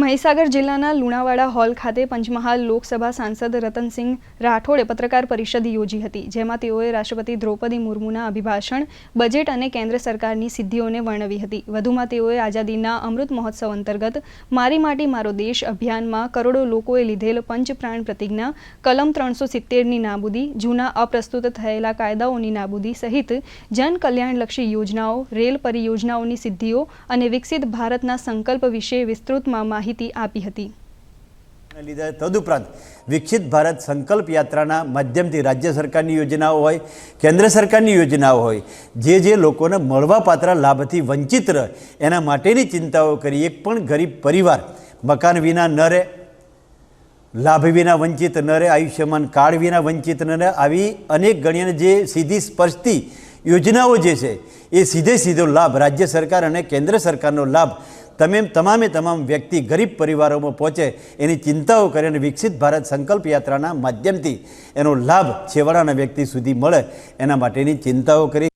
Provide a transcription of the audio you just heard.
મહીસાગર જિલ્લાના લુણાવાડા હોલ ખાતે પંચમહાલ લોકસભા સાંસદ રતનસિંહ રાઠોડે પત્રકાર પરિષદ યોજી હતી, જેમાં તેઓએ રાષ્ટ્રપતિ દ્રૌપદી મુર્મુના અભિભાષણ, બજેટ અને કેન્દ્ર સરકારની સિદ્ધિઓને વર્ણવી હતી. વધુમાં તેઓએ આઝાદીના અમૃત મહોત્સવ અંતર્ગત મારી માટી મારો દેશ અભિયાનમાં કરોડો લોકોએ લીધેલ પંચપ્રાણ પ્રતિજ્ઞા, કલમ ત્રણસો સિત્તેરની નાબૂદી, જૂના અપ્રસ્તુત થયેલા કાયદાઓની નાબૂદી સહિત જન કલ્યાણલક્ષી યોજનાઓ, રેલ પરિયોજનાઓની સિદ્ધિઓ અને વિકસિત ભારતના સંકલ્પ વિશે વિસ્તૃતમાં માહિતી આપી હતી. લીધે તદુપરાંત વિકસિત ભારત સંકલ્પ યાત્રાના માધ્યમથી રાજ્ય સરકારની યોજનાઓ હોય, કેન્દ્ર સરકારની યોજનાઓ હોય, જે જે લોકોને મળવાપાત્ર લાભથી વંચિત રહે, એના માટેની ચિંતાઓ કરી એક પણ ગરીબ પરિવાર મકાન વિના ન રહે, લાભ વિના વંચિત ન રહે, આયુષ્યમાન કાર્ડ વિના વંચિત ન રહે, આવી અનેક ગણ્યને જે સીધી સ્પર્શતી યોજનાઓ જે છે, એ સીધે સીધો લાભ રાજ્ય સરકાર અને કેન્દ્ર સરકારનો લાભ તમે તમામે તમામ વ્યક્તિ ગરીબ પરિવારોમાં પહોંચે એની ચિંતાઓ કરી અને વિકસિત ભારત સંકલ્પ યાત્રાના માધ્યમથી એનો લાભ છેવાડાના વ્યક્તિ સુધી મળે એના માટેની ચિંતાઓ કરી